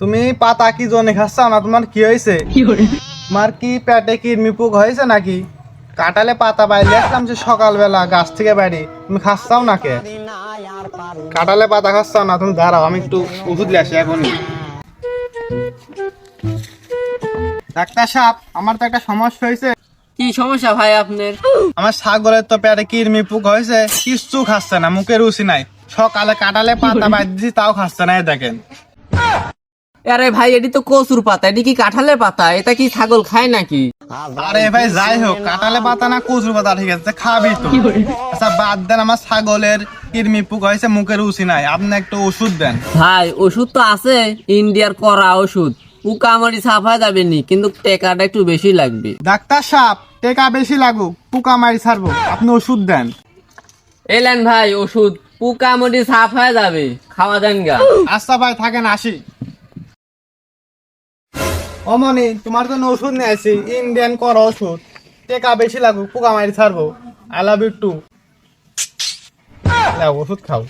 তুমি পাতা কি জনে খাচ্ছাও না তোমার কি হয়েছে? তোমার কি পেটে কিডনি পোক হয়েছে নাকি? কাটালে পাতা বাইরে আসলাম যে সকালবেলা গাছ থেকে বাইরে। তুমি খাচ্ছাও না কে? কাটালে পাতা খাচ্ছাও না? তুমি দাঁড়াও আমি একটু ওষুধ আসি এখনই। ডাক্তার সাহেব আমার তো একটা সমস্যা হয়েছে। কি সমস্যা ভাই আপনার? আমার ছাগলের তো পেটে কিডনি পোক হয়েছে কিচ্ছু খাচ্ছে না মুখে রুচি নাই। সকালে কাটালে পাতা দিছি তাও খাচ্ছে না দেখেন। আরে ভাই এটি তো কচুর পাতা এটি কি কাঁঠালের পাতা? এটা কি ছাগল খায় নাকি? আরে ভাই যাই হোক কাটালে পাতা না কচুর পাতা ঠিক আছে খাবি তো। আচ্ছা বাদ দেন আমার ছাগলের কিরমি পোক হয়েছে মুখের রুচি নাই। আপনি একটু ওষুধ দেন। ভাই ওষুধ তো আছে ইন্ডিয়ার করা ওষুধ। পোকামারি সাফা যাবে নি কিন্তু টেকাটা একটু বেশি লাগবে। ডাক্তার সাপ টেকা বেশি লাগুক পোকা মারি ছাড়বো। আপনি ওষুধ দেন। এলেন ভাই ওষুধ পোকামারি সাফ হয়ে যাবে খাওয়া দেন গা। আচ্ছা ভাই থাকেন আসি। অমনি তোমার জন্য ওষুধ নিয়ে আসি। ইন্ডিয়ান কর ওষুধ। টেকা বেশি লাগুক, পোকা মারি ছাড়বো। আই লাভ ইউ টু ওষুধ খাও।